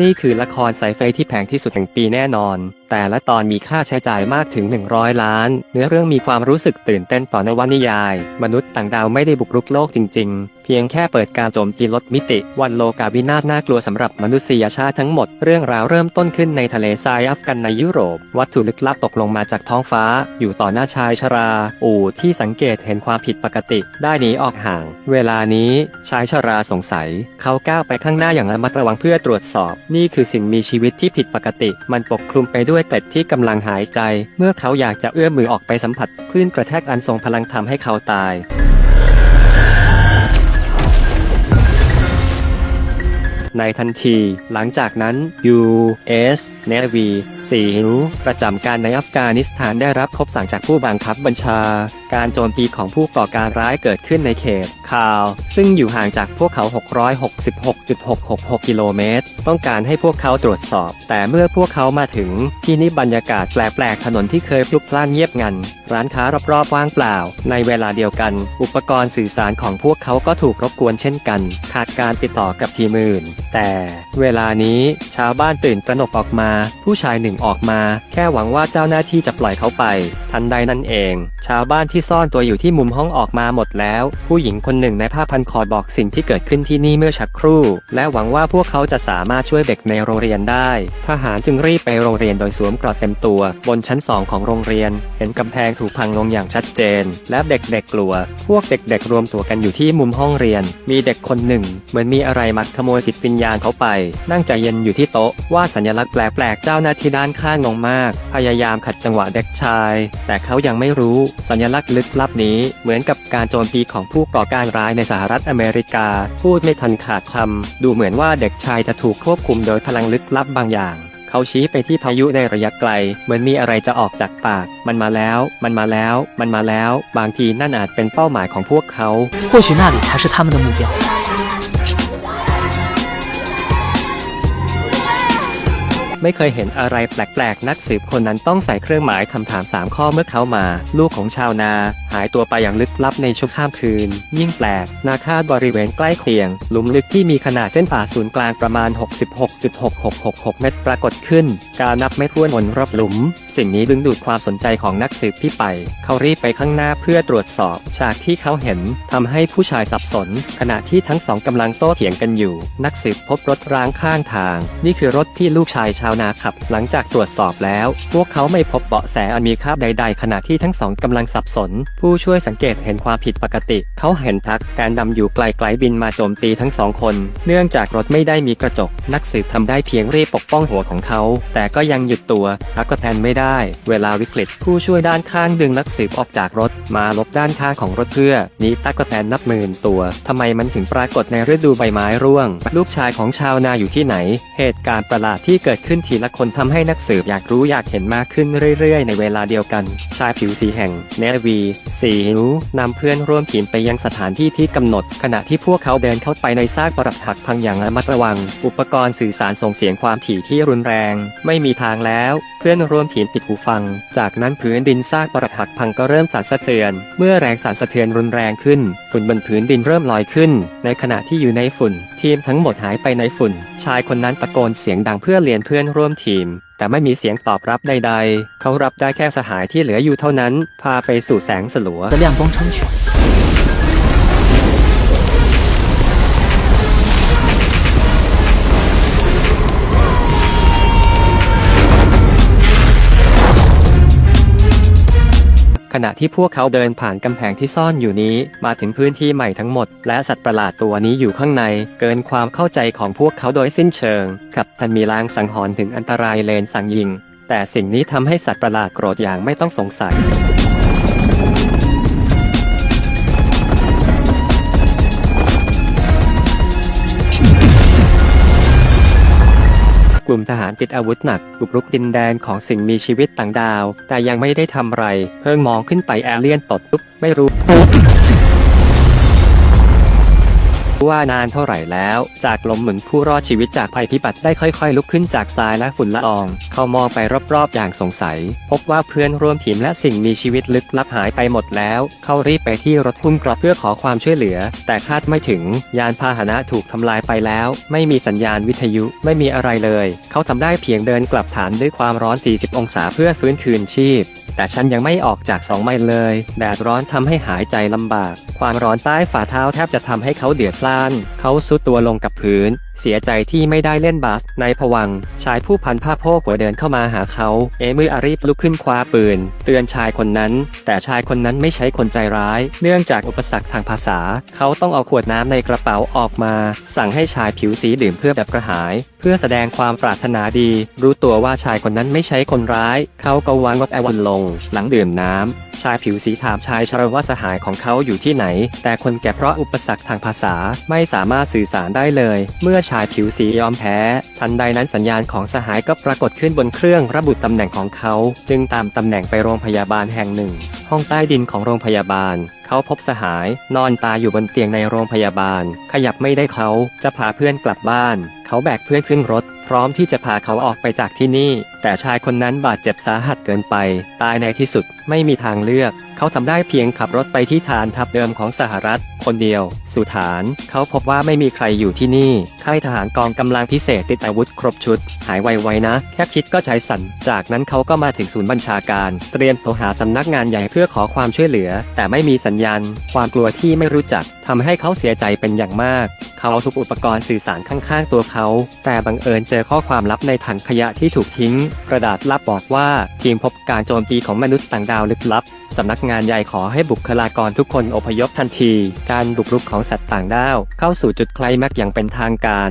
นี่คือละครสายไฟที่แพงที่สุดแห่งปีแน่นอน แต่ละตอนมีค่าใช้จ่ายมากถึง 100 ล้าน เนื้อเรื่องมีความรู้สึกตื่นเต้นต่อนวนิยาย มนุษย์ต่างดาวไม่ได้บุกรุกโลกจริง ๆ เพียงแค่เปิดการโจมตีลดมิติ วันโลกาวินาศน่ากลัวสำหรับมนุษยชาติทั้งหมด เรื่องราวเริ่มต้นขึ้นในทะเลทรายอัฟกันในยุโรป วัตถุลึกลับตกลงมาจากท้องฟ้า อยู่ต่อหน้าชายชรา อู่ที่สังเกตเห็นความผิดปกติ ได้หนีออกห่าง เวลานี้ชายชราสงสัย เขาก้าวไปข้างหน้าอย่างระมัดระวังเพื่อตรวจสอบ นี่คือสิ่งมีชีวิตที่ผิดปกติ มันปกคลุมไปด้วยเกล็ดที่กำลังหายใจ เมื่อเขาอยากจะเอื้อมมือออกไปสัมผัสคลื่นกระแทกอันทรงพลังทำให้เขาตายในทันที หลังจากนั้น U.S. Navy สีหิวประจำการในอัฟกานิสถานได้รับคบสั่งจากผู้บังคับบัญชา การโจมตีของผู้ก่อการร้ายเกิดขึ้นในเขต คาว ซึ่งอยู่ห่างจากพวกเขา 666.666 กิโลเมตร ต้องการให้พวกเขาตรวจสอบ แต่เมื่อพวกเขามาถึง ที่นี่บรรยากาศแปลกๆ ถนนที่เคยพลุกพล่านเงียบงัน ร้านค้ารอบๆว่างเปล่า ในเวลาเดียวกัน อุปกรณ์สื่อสารของพวกเขาก็ถูกรบกวนเช่นกัน ขาดการติดต่อกับทีมอื่น แต่เวลานี้ชาวบ้านตื่นตระหนกออกมา ผู้ชายหนึ่งออกมา แค่หวังว่าเจ้าหน้าที่จะปล่อยเขาไป ทันใดนั่นเอง ชาวบ้านที่ซ่อนตัวอยู่ที่มุมห้องออกมาหมดแล้ว ผู้หญิงคนหนึ่งในผ้าพันคอบอกสิ่งที่เกิดขึ้นที่นี่เมื่อชักครู่ และหวังว่าพวกเขาจะสามารถช่วยเด็กในโรงเรียนได้ ทหารจึงรีบไปโรงเรียนโดยสวมกรอดเต็มตัว บนชั้นสองของโรงเรียน เห็นกำแพงถูกพังลงอย่างชัดเจน และเด็กๆกลัว พวกเด็กๆรวมตัวกันอยู่ที่มุมห้องเรียน มีเด็กคนหนึ่ง เหมือนมีอะไรมัดขโมยจิตวิญญาณเขาไป นั่งใจเย็นอยู่ที่โต๊ะว่าสัญลักษณ์แปลกๆเจ้าหน้าที่ด้านข้างงงมาก พยายามขัดจังหวะเด็กชายแต่เขายังไม่รู้ สัญลักษณ์ลึกลับนี้ เหมือนกับการโจมตีของผู้ก่อการร้ายในสหรัฐอเมริกา พูดไม่ทันขาดคำดูเหมือนว่าเด็กชายจะถูกควบคุมโดยพลังลึกลับบางอย่าง เขาชี้ไปที่พายุในระยะไกล เหมือนมีอะไรจะออกจากปาก มันมาแล้ว มันมาแล้ว มันมาแล้ว บางทีนั่นอาจเป็นเป้าหมายของพวกเขา 或许那里才是他们的目标。 ไม่เคยเห็นอะไรแปลกๆ นักสืบคนนั้นต้องใส่เครื่องหมายคำถาม 3 ข้อเมื่อเขามา ลูกของชาวนา หายตัวไปอย่างลึกลับในช่วงข้ามคืน ยิ่งแปลก นาคาบริเวณใกล้เคียง หลุมลึกที่มีขนาดเส้นผ่าศูนย์กลางประมาณ 66.6666 เมตรปรากฏขึ้น การนับไม่ถ้วนวนรอบหลุมสิ่งนี้ดึงดูดความสนใจของนักสืบที่ไป เขารีบไปข้างหน้าเพื่อตรวจสอบ ฉากที่เขาเห็นทำให้ผู้ชายสับสน ขณะที่ทั้งสองกำลังโต้เถียงกันอยู่ นักสืบพบรถร้างข้างทาง นี่คือรถที่ลูกชายชาวนาขับ หลังจากตรวจสอบแล้ว พวกเขาไม่พบเบาะแสอันมีค่าใด ๆ ขณะที่ทั้งสองกำลังสับสน ผู้ช่วยสังเกตเห็นความผิดปกติ เขาเห็นทักการดำอยู่ไกลๆบินมาโจมตีทั้งสองคน เนื่องจากรถไม่ได้มีกระจก นักสืบทำได้เพียงรีบปกป้องหัวของเขา แต่ก็ยังหยุดตัวทักก็แทนไม่ได้เวลาวิกฤต ผู้ช่วยด้านข้างดึงนักสืบออกจากรถ มาลบด้านข้างของรถเพื่อนี้ตั๊กแตนนับหมื่นตัว ทำไมมันถึงปรากฏในฤดูใบไม้ร่วง ลูกชายของชาวนาอยู่ที่ไหน เหตุการณ์ประหลาดที่เกิดขึ้นทีละคนทำให้นักสืบอยากรู้อยากเห็นมากขึ้นเรื่อยๆ ในเวลาเดียวกัน ชายผิวสีแห่งเนวีสีหิวนำเพื่อนร่วมทีมไปยังสถานที่ที่กำหนด ขณะที่พวกเขาเดินเข้าไปในซากปรักหักพังอย่างระมัดระวัง อุปกรณ์สื่อสารส่งเสียงความถี่ที่รุนแรง ไม่มีทางแล้ว พื่อนร่วมทีมปิดหูฟัง จากนั้นพื้นดินซากปรักหักพังก็เริ่มสั่นสะเทือน เมื่อแรงสั่นสะเทือนรุนแรงขึ้น ฝุ่นบนพื้นดินเริ่มลอยขึ้น ในขณะที่อยู่ในฝุ่น ทีมทั้งหมดหายไปในฝุ่น ชายคนนั้นตะโกนเสียงดังเพื่อเรียนเพื่อนร่วมทีมแต่ไม่มีเสียงตอบรับใดๆ เขารับได้แค่สหายที่เหลืออยู่เท่านั้น พาไปสู่แสงสลัว ขณะที่พวกเขาเดินผ่านกำแพงที่ซ่อนอยู่นี้ มาถึงพื้นที่ใหม่ทั้งหมด และสัตว์ประหลาดตัวนี้อยู่ข้างใน เกินความเข้าใจของพวกเขาโดยสิ้นเชิงกับทันมีลางสังหรณ์ถึงอันตรายเลนสังยิง แต่สิ่งนี้ทำให้สัตว์ประหลาดโกรธอย่างไม่ต้องสงสัย ลุ่มทหารติดอาวุธหนักบุกรุกดินแดนของสิ่งมีชีวิตต่างดาว แต่ยังไม่ได้ทำไร เพิ่งมองขึ้นไปแอเลียนตดปุ๊บไม่รู้ ว่านานเท่าไหร่แล้ว จากลมหมุนผู้รอดชีวิตจากภัยพิบัติได้ค่อยๆ ลุกขึ้นจากทรายและฝุ่นละออง เขามองไปรอบๆ อย่างสงสัย พบว่าเพื่อนร่วมทีมและสิ่งมีชีวิตลึกลับหายไปหมดแล้ว เขารีบไปที่รถหุ้มกราะเพื่อขอความช่วยเหลือ แต่คาดไม่ถึง ยานพาหนะถูกทำลายไปแล้ว ไม่มีสัญญาณวิทยุไม่มีอะไรเลย เขาทำได้เพียงเดินกลับฐานด้วยความร้อน 40 องศาเพื่อฟื้นคืนชีพแต่ฉันยังไม่ออกจาก 2 ไมล์เลย แดดร้อนทำให้หายใจลำบาก ความร้อนใต้ฝ่าเท้าแทบจะทำให้เขาเดือดพล่านเขาซุดตัวลงกับพื้น เสียใจที่ไม่ได้เล่นบาสในผวัง ชายผู้พันผ้าโพกหัวเดินเข้ามาหาเขา เอมืออารีบลุกขึ้นคว้าปืน เตือนชายคนนั้น แต่ชายคนนั้นไม่ใช้คนใจร้าย เนื่องจากอุปสรรคทางภาษา เขาต้องเอาขวดน้ำในกระเป๋าออกมา สั่งให้ชายผิวสีดื่มเพื่อแบบกระหาย เพื่อแสดงความปรารถนาดี รู้ตัวว่าชายคนนั้นไม่ใช่คนร้าย เขาก็วางงดแอวันลง หลังดื่มน้ำชายผิวสีถามชายชราว่าสหายของเขาอยู่ที่ไหน แต่คนแก่เพราะอุปสรรคทางภาษาไม่สามารถสื่อสารได้เลย เมื่อชายผิวสียอมแพ้ ทันใดนั้นสัญญาณของสหายก็ปรากฏขึ้นบนเครื่องระบุตำแหน่งของเขา จึงตามตำแหน่งไปโรงพยาบาลแห่งหนึ่ง ห้องใต้ดินของโรงพยาบาล เขาพบสหาย นอนตายอยู่บนเตียงในโรงพยาบาล ขยับไม่ได้เขาจะพาเพื่อนกลับบ้าน เขาแบกเพื่อนขึ้นรถ พร้อมที่จะพาเขาออกไปจากที่นี่ แต่ชายคนนั้นบาดเจ็บสาหัสเกินไป ตายในที่สุดไม่มีทางเลือก เขาทำได้เพียงขับรถไปที่ฐานทัพเดิมของสหรัฐ คนเดียวสู่ฐาน เขาพบว่าไม่มีใครอยู่ที่นี่ค่ายทหารกองกำลังพิเศษติดอาวุธครบชุด หายไวๆนะ แค่คิดก็ใจสั่น จากนั้นเขาก็มาถึงศูนย์บัญชาการ เตรียมโทรหาสำนักงานใหญ่เพื่อขอความช่วยเหลือ แต่ไม่มีสัญญาณความกลัวที่ไม่รู้จักทำให้เขาเสียใจเป็นอย่างมาก เขาเอาทุกอุปกรณ์สื่อสารข้างๆตัวเขา แต่บังเอิญเจอข้อความลับในถังขยะที่ถูกทิ้ง กระดาษลับบอกว่าทีมพบการโจมตีของมนุษย์ต่างดาวลึกลับสำนักงานใหญ่ขอให้บุคลากรทุกคนอพยพทันที การบุกรุกของสัตว์ต่างดาวเข้าสู่จุดไคลแม็กอย่างเป็นทางการ